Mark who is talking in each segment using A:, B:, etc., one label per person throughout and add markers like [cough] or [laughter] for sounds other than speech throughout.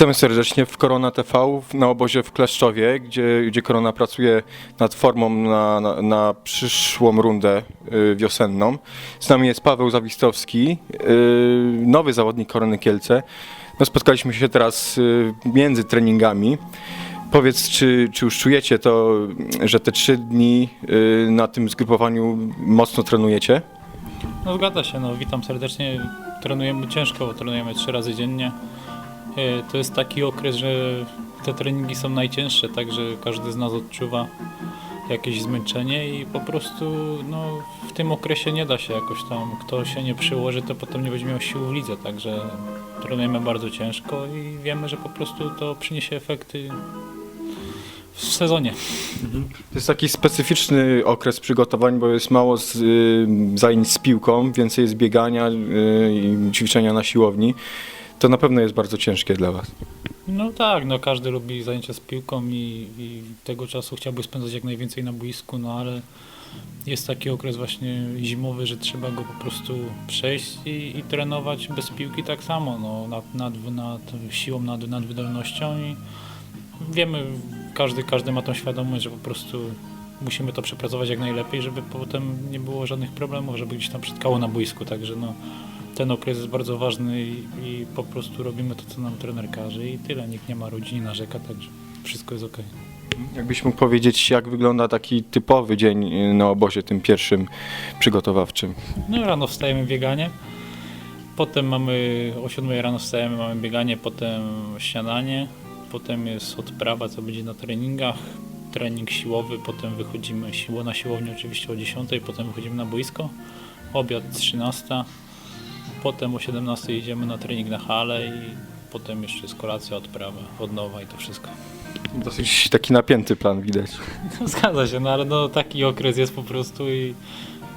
A: Witamy serdecznie w Korona TV na obozie w Kleszczowie, gdzie, gdzie Korona pracuje nad formą na, na, na przyszłą rundę y, wiosenną. Z nami jest Paweł Zawistowski, y, nowy zawodnik Korony Kielce. No, spotkaliśmy się teraz y, między treningami. Powiedz, czy, czy już czujecie to, że te trzy dni na tym zgrupowaniu mocno trenujecie?
B: No zgadza się, no witam serdecznie. Trenujemy ciężko, bo trenujemy trzy razy dziennie. E, To jest taki okres, że te treningi są najcięższe, także każdy z nas odczuwa jakieś zmęczenie i po prostu no, w tym okresie nie da się jakoś tam, kto się nie przyłoży, to potem nie będzie miał sił w lidze, także trenujemy bardzo ciężko i wiemy, że po prostu to przyniesie efekty w sezonie.
A: To jest taki specyficzny okres przygotowań, bo jest mało z, y, zajęć z piłką, więcej jest biegania y, i ćwiczenia na siłowni. To na pewno jest bardzo ciężkie dla Was.
B: No tak, no każdy lubi zajęcia z piłką i, i tego czasu chciałby spędzać jak najwięcej na boisku, no ale jest taki okres właśnie zimowy, że trzeba go po prostu przejść i, i trenować bez piłki tak samo, no, nad, nad, nad siłą, nad, nad wydolnością i wiemy, każdy, każdy ma tą świadomość, że po prostu musimy to przepracować jak najlepiej, żeby potem nie było żadnych problemów, żeby gdzieś tam przytkało na boisku, także no ten okres jest bardzo ważny i, i po prostu robimy to, co nam trener każe i tyle. Nikt nie ma rodziny, narzeka, także wszystko jest ok.
A: Jakbyś mógł powiedzieć, jak wygląda taki typowy dzień y, na obozie, tym pierwszym przygotowawczym?
B: No rano wstajemy bieganie, potem mamy o 7 rano wstajemy, mamy bieganie, potem śniadanie, potem jest odprawa, co będzie na treningach, trening siłowy, potem wychodzimy siło na siłownię oczywiście o 10, potem wychodzimy na boisko, obiad 13, potem o 17 idziemy na trening na halę i potem jeszcze jest kolacja, odprawa, od nowa i to wszystko.
A: Dosyć taki napięty plan widać.
B: No, [laughs] Zgadza się, no ale no, taki okres jest po prostu i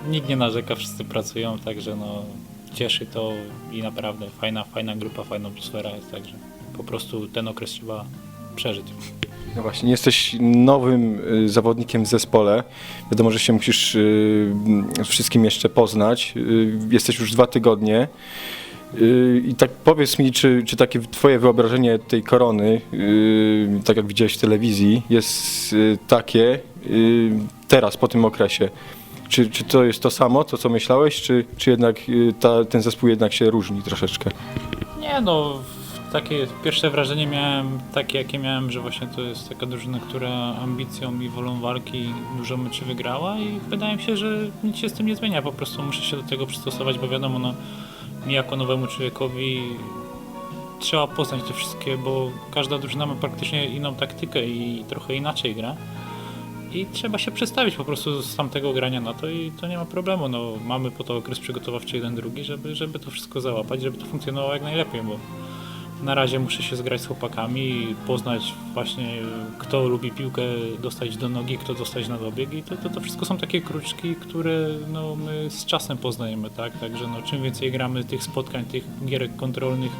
B: nikt nie narzeka, wszyscy pracują, także no, cieszy to i naprawdę fajna, fajna grupa, fajna atmosfera jest, także po prostu ten okres trzeba przeżyć.
A: No właśnie, jesteś nowym y, zawodnikiem w zespole. Wiadomo, że się musisz y, z wszystkim jeszcze poznać. Y, Jesteś już dwa tygodnie. Y, I tak powiedz mi, czy, czy takie twoje wyobrażenie tej korony, y, tak jak widziałeś w telewizji, jest y, takie y, teraz, po tym okresie? Czy, czy to jest to samo, to co myślałeś, czy, czy jednak y, ta, ten zespół jednak się różni troszeczkę?
B: Nie no, takie pierwsze wrażenie miałem takie, jakie miałem, że właśnie to jest taka drużyna, która ambicją i wolą walki dużo meczy wygrała i wydaje mi się, że nic się z tym nie zmienia, po prostu muszę się do tego przystosować, bo wiadomo, no, mi jako nowemu człowiekowi trzeba poznać te wszystkie, bo każda drużyna ma praktycznie inną taktykę i trochę inaczej gra. I trzeba się przestawić po prostu z tamtego grania na to i to nie ma problemu. No, mamy po to okres przygotowawczy jeden, drugi, żeby, żeby to wszystko załapać, żeby to funkcjonowało jak najlepiej, bo na razie muszę się zgrać z chłopakami, poznać właśnie kto lubi piłkę dostać do nogi, kto dostać na dobieg i to, to, to wszystko są takie kruczki, które no, my z czasem poznajemy, tak? Także no, czym więcej gramy tych spotkań, tych gierek kontrolnych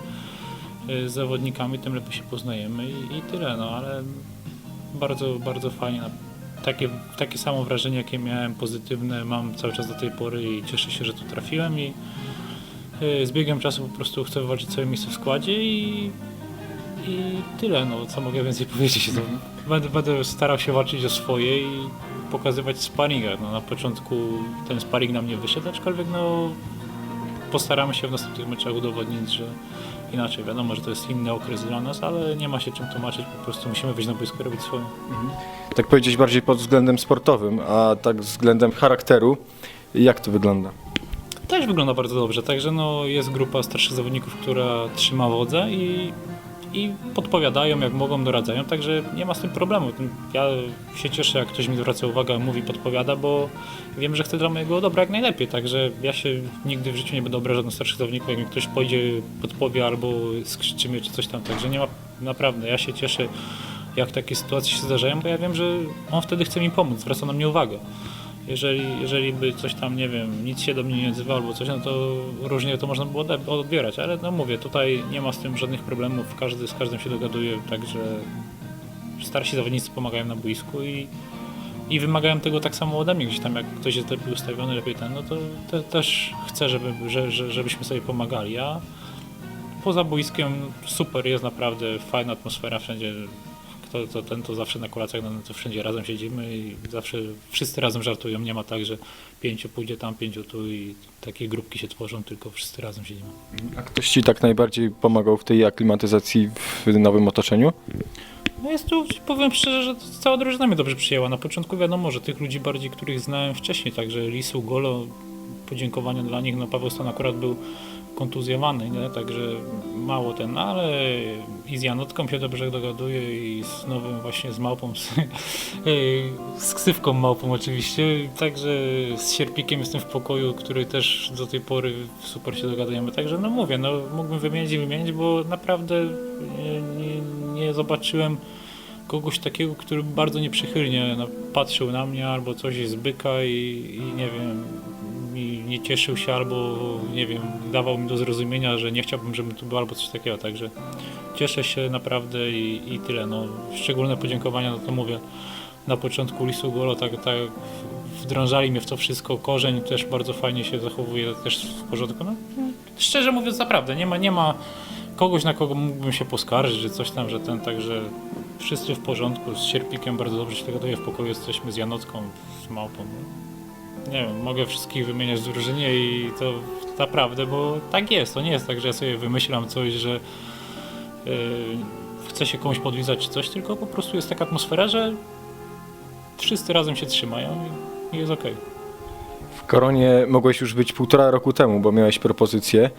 B: y, z zawodnikami, tym lepiej się poznajemy i, i tyle, no ale bardzo, bardzo fajnie. Takie, takie samo wrażenie, jakie miałem pozytywne, mam cały czas do tej pory i cieszę się, że tu trafiłem i z biegiem czasu po prostu chcę wywalczyć swoje miejsce w składzie i, i tyle, no co mogę więcej [laughs] powiedzieć. No, będę, będę starał się walczyć o swoje i pokazywać sparingach. No, na początku ten sparing nam nie wyszedł, aczkolwiek no, postaramy się w następnych meczach udowodnić, że inaczej. Wiadomo, że to jest inny okres dla nas, ale nie ma się czym tłumaczyć, po prostu musimy wyjść na boisko i robić swoje.
A: Tak powiedzieć bardziej pod względem sportowym, a tak względem charakteru, jak to wygląda?
B: Też wygląda bardzo dobrze, także no, jest grupa starszych zawodników, która trzyma wodzę i, i podpowiadają jak mogą, doradzają, także nie ma z tym problemu. Ja się cieszę, jak ktoś mi zwraca uwagę, mówi, podpowiada, bo wiem, że chcę dla mojego dobra jak najlepiej, także ja się nigdy w życiu nie będę obrażał na starszych zawodników, jak mi ktoś pójdzie, podpowie albo skrzyczy mnie czy coś tam, także nie ma, naprawdę, ja się cieszę, jak takie sytuacje się zdarzają, bo ja wiem, że on wtedy chce mi pomóc, zwraca na mnie uwagę. Jeżeli, jeżeli by coś tam, nie wiem, nic się do mnie nie odzywało albo coś, no to różnie to można było odbierać, ale no mówię, tutaj nie ma z tym żadnych problemów, każdy z każdym się dogaduje, także starsi zawodnicy pomagają na boisku i, i wymagają tego tak samo ode mnie, gdzieś tam jak ktoś jest lepiej ustawiony, lepiej ten, no to te, też chcę, żeby, że, że, żebyśmy sobie pomagali, a poza boiskiem super, jest naprawdę fajna atmosfera wszędzie. Kto to ten, to zawsze na kolacjach, no to wszędzie razem siedzimy i zawsze wszyscy razem żartują. Nie ma tak, że pięciu pójdzie tam, pięciu tu i takie grupki się tworzą, tylko wszyscy razem siedzimy.
A: A ktoś ci tak najbardziej pomagał w tej aklimatyzacji w nowym otoczeniu?
B: No jest tu, powiem szczerze, że to cała drużyna mnie dobrze przyjęła. Na początku wiadomo, że tych ludzi bardziej, których znałem wcześniej, także Lisu, Golo, podziękowania dla nich, no Paweł Stan akurat był kontuzjowany, nie? także mało ten, no ale i z Janotką się dobrze dogaduje i z nowym właśnie z Małpą, z, [laughs] z ksywką Małpą oczywiście, także z Sierpikiem jestem w pokoju, który też do tej pory super się dogadujemy, także no mówię, no mógłbym wymienić i wymienić, bo naprawdę nie, nie, zobaczyłem kogoś takiego, który bardzo nieprzychylnie no, patrzył na mnie albo coś z byka i, i nie wiem, nie cieszył się albo nie wiem, dawał mi do zrozumienia, że nie chciałbym, żebym tu był albo coś takiego, także cieszę się naprawdę i, i tyle. No, szczególne podziękowania, no to mówię, na początku Lisu Golo tak, tak wdrążali mnie w to wszystko, korzeń też bardzo fajnie się zachowuje, też w porządku. No, szczerze mówiąc naprawdę, nie ma, nie ma kogoś, na kogo mógłbym się poskarżyć, że coś tam, że ten, także wszyscy w porządku, z Sierpikiem bardzo dobrze się dogaduję w pokoju, jesteśmy z Janotką, z Małpą. Nie wiem, mogę wszystkich wymieniać w drużynie i to naprawdę, bo tak jest, to nie jest tak, że ja sobie wymyślam coś, że yy, chcę się komuś podlizać czy coś, tylko po prostu jest taka atmosfera, że wszyscy razem się trzymają i, jest okej.
A: W Koronie mogłeś już być półtora roku temu, bo miałeś propozycję.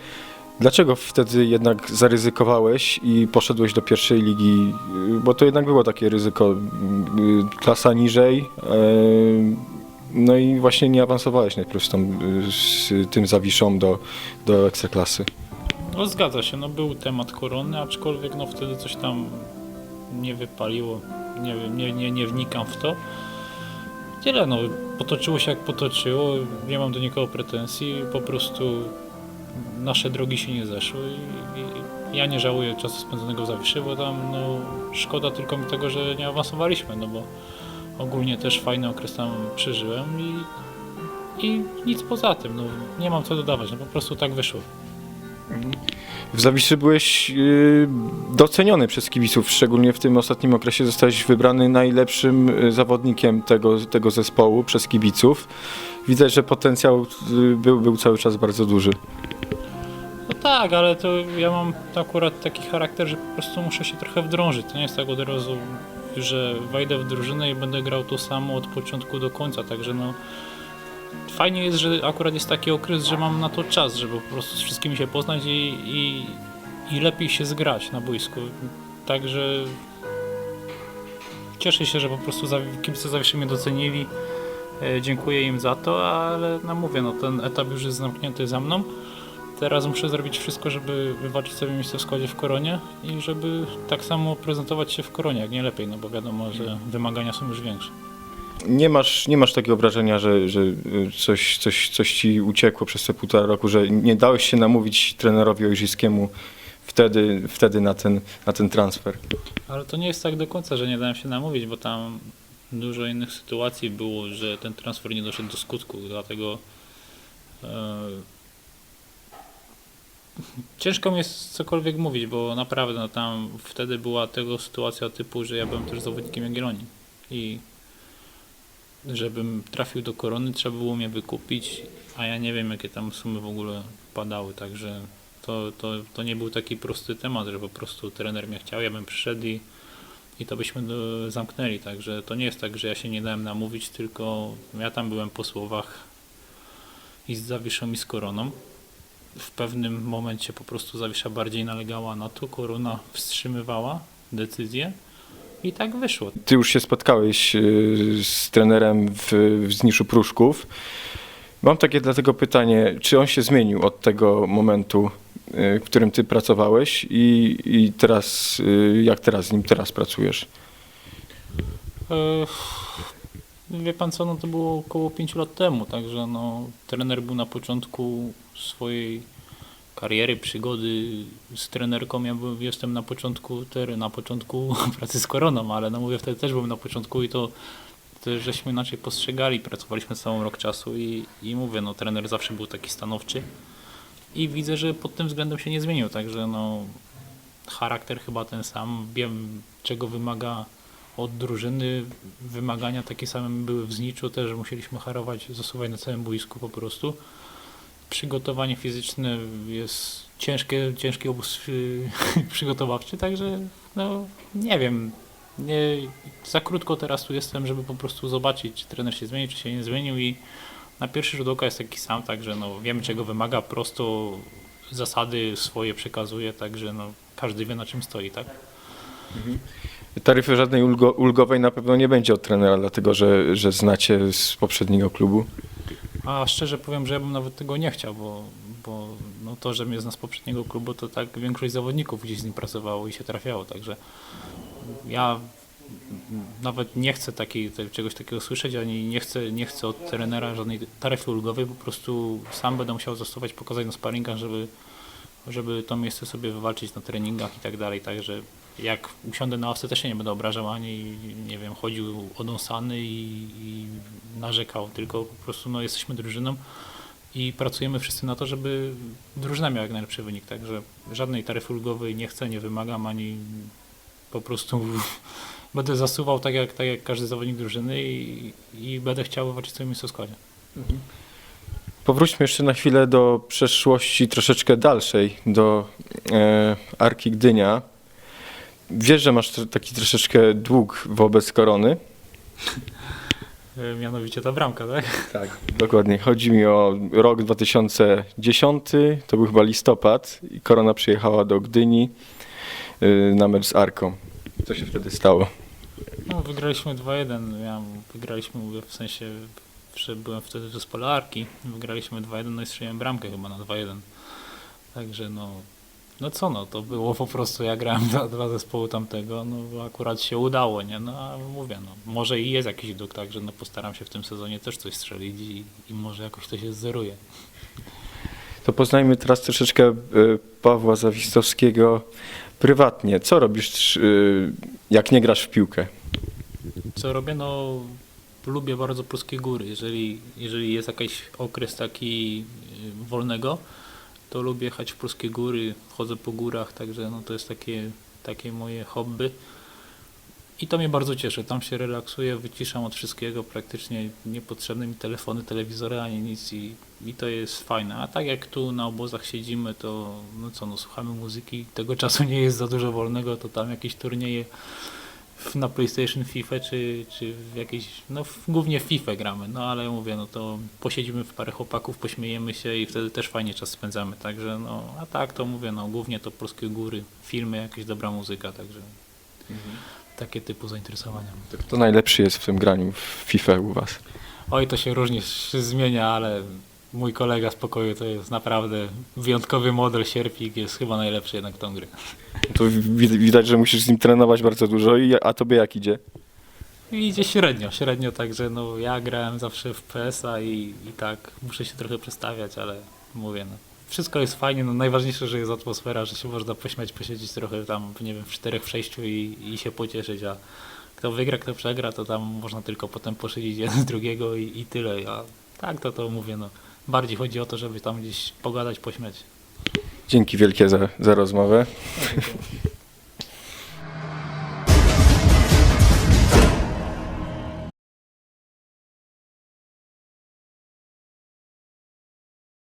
A: Dlaczego wtedy jednak zaryzykowałeś i poszedłeś do pierwszej ligi? Bo to jednak było takie ryzyko. y, Klasa niżej. y, No i właśnie nie awansowałeś najpierw z, tą, z tym zawiszą do, do ekstraklasy.
B: No zgadza się, no był temat korony, aczkolwiek no wtedy coś tam nie wypaliło. Nie nie, nie, nie wnikam w to. Tyle no, potoczyło się jak potoczyło, nie mam do nikogo pretensji, po prostu nasze drogi się nie zeszły i, i ja nie żałuję czasu spędzonego w Zawiszy, bo tam no szkoda tylko mi tego, że nie awansowaliśmy, no bo ogólnie też fajny okres tam przeżyłem i, i nic poza tym, no nie mam co dodawać, no po prostu tak wyszło.
A: W Zawiszy byłeś y, doceniony przez kibiców, szczególnie w tym ostatnim okresie zostałeś wybrany najlepszym y, zawodnikiem tego, tego zespołu przez kibiców. Widać, że potencjał y, był, był cały czas bardzo duży.
B: No tak, ale to ja mam akurat taki charakter, że po prostu muszę się trochę wdrążyć. To nie jest tak od razu, że wejdę w drużynę i będę grał to samo od początku do końca, także no fajnie jest, że akurat jest taki okres, że mam na to czas, żeby po prostu z wszystkimi się poznać i, i, i lepiej się zgrać na boisku. Także cieszę się, że po prostu kibice zawsze mnie docenili. E, Dziękuję im za to, ale no mówię, no ten etap już jest zamknięty za mną. Teraz muszę zrobić wszystko, żeby wywalczyć sobie miejsce w składzie w Koronie i żeby tak samo prezentować się w Koronie, jak nie lepiej, no bo wiadomo, że wymagania są już większe.
A: Nie masz, nie masz takiego wrażenia, że, że y, coś, coś, coś ci uciekło przez te półtora roku, że nie dałeś się namówić trenerowi Ojrzyskiemu wtedy, wtedy na, ten, na ten transfer.
B: Ale to nie jest tak do końca, że nie dałem się namówić, bo tam dużo innych sytuacji było, że ten transfer nie doszedł do skutku, dlatego e, ciężko mi jest cokolwiek mówić, bo naprawdę no, tam wtedy była tego sytuacja typu, że ja byłem też zawodnikiem Jagiellonii i żebym trafił do korony, trzeba było mnie wykupić, a ja nie wiem jakie tam sumy w ogóle padały, także to, to, to nie był taki prosty temat, że po prostu trener mnie chciał, ja bym przyszedł i, i to byśmy do, zamknęli, także to nie jest tak, że ja się nie dałem namówić, tylko ja tam byłem po słowach i z Zawiszą i z Koroną. W pewnym momencie po prostu Zawisza bardziej nalegała na to, Korona wstrzymywała decyzję i tak wyszło.
A: Ty już się spotkałeś y, z trenerem w, w Zniszu Pruszków. Mam takie dlatego pytanie, czy on się zmienił od tego momentu, y, w którym ty pracowałeś i, i teraz, y, jak teraz z nim teraz pracujesz?
B: Wie pan co, no to było około 5 lat temu, także no, trener był na początku swojej kariery, przygody z trenerką. Ja byłem, jestem na początku, ter, na początku [laughs] pracy z koroną, ale no mówię, wtedy też byłem na początku i to też żeśmy inaczej postrzegali, pracowaliśmy cały rok czasu i, i mówię, no trener zawsze był taki stanowczy i widzę, że pod tym względem się nie zmienił, także no charakter chyba ten sam, wiem czego wymaga od drużyny, wymagania takie same były w Zniczu, też musieliśmy harować, zasuwać na całym boisku po prostu. Przygotowanie fizyczne jest ciężkie, ciężki obóz y, [laughs] przygotowawczy, także no nie wiem, nie, za krótko teraz tu jestem, żeby po prostu zobaczyć, czy trener się zmieni, czy się nie zmienił i na pierwszy rzut oka jest taki sam, także no wiemy czego wymaga, prosto zasady swoje przekazuje, także no każdy wie na czym stoi, tak?
A: Taryfy żadnej ulgo, ulgowej na pewno nie będzie od trenera, dlatego że, że znacie z poprzedniego klubu.
B: A szczerze powiem, że ja bym nawet tego nie chciał, bo, bo no to, że mnie zna z poprzedniego klubu, to tak większość zawodników gdzieś z nim pracowało i się trafiało, także ja nawet nie chcę takiej, czegoś takiego słyszeć, ani nie chcę, nie chcę od trenera żadnej taryfy ulgowej, po prostu sam będę musiał zastosować, pokazać na sparingach, żeby, żeby to miejsce sobie wywalczyć na treningach i tak dalej, także jak usiądę na ławce też się nie będę obrażał, ani nie wiem, chodził odąsany i, i narzekał, tylko po prostu no, jesteśmy drużyną i pracujemy wszyscy na to, żeby drużyna miała jak najlepszy wynik, także żadnej taryfy ulgowej nie chcę, nie wymagam, ani po prostu [laughs] będę zasuwał tak jak, tak jak każdy zawodnik drużyny i, i będę chciał walczyć swoim miejscu w składzie.
A: Powróćmy jeszcze na chwilę do przeszłości troszeczkę dalszej, do e, Arki Gdynia. Wiesz, że masz taki troszeczkę dług wobec korony?
B: E, Mianowicie ta bramka, tak?
A: Tak. Dokładnie. Chodzi mi o rok 2010, to był chyba listopad i korona przyjechała do Gdyni y, na mecz z Arką. Co się wtedy stało?
B: No, wygraliśmy 2-1. Ja, wygraliśmy w sensie, że byłem wtedy w zespole Arki. Wygraliśmy 2-1, no i strzeliłem bramkę chyba na 2-1. Także no, no co no, to było po prostu, ja grałem dla, dla zespołu tamtego, no akurat się udało, nie? No a mówię, no może i jest jakiś dług, także no postaram się w tym sezonie też coś strzelić i, i może jakoś to się zeruje.
A: To poznajmy teraz troszeczkę y, Pawła Zawistowskiego prywatnie. Co robisz, y, jak nie grasz w piłkę?
B: Co robię? No lubię bardzo polskie góry. Jeżeli, jeżeli jest jakiś okres taki y, wolnego, to lubię jechać w polskie góry, chodzę po górach, także no to jest takie, takie moje hobby. I to mnie bardzo cieszy. Tam się relaksuję, wyciszam od wszystkiego, praktycznie niepotrzebne mi telefony, telewizory ani nic i, i to jest fajne. A tak jak tu na obozach siedzimy, to no co, no słuchamy muzyki, tego czasu nie jest za dużo wolnego, to tam jakieś turnieje na PlayStation FIFA czy, czy w jakieś, no w, głównie w FIFA gramy, no ale mówię, no to posiedzimy w parę chłopaków, pośmiejemy się i wtedy też fajnie czas spędzamy, także no, a tak to mówię, no głównie to polskie góry, filmy, jakaś dobra muzyka, także takie typu zainteresowania.
A: Kto najlepszy jest w tym graniu w FIFA u was?
B: Oj, to się różnie [laughs] zmienia, ale mój kolega z pokoju to jest naprawdę wyjątkowy model, sierpik, jest chyba najlepszy jednak w tą grę.
A: To wi- widać, że musisz z nim trenować bardzo dużo, i, a tobie jak idzie?
B: I idzie średnio, średnio, także no ja grałem zawsze w PS-a i, i tak muszę się trochę przestawiać, ale mówię, no wszystko jest fajnie, no najważniejsze, że jest atmosfera, że się można pośmiać, posiedzieć trochę tam, nie wiem, w czterech, w sześciu i, i się pocieszyć, a kto wygra, kto przegra, to tam można tylko potem poszydzić jeden z drugiego i, i tyle, a tak to to mówię, no bardziej chodzi o to, żeby tam gdzieś pogadać, pośmiać.
A: Dzięki wielkie za, za rozmowę.
B: Dziękuję.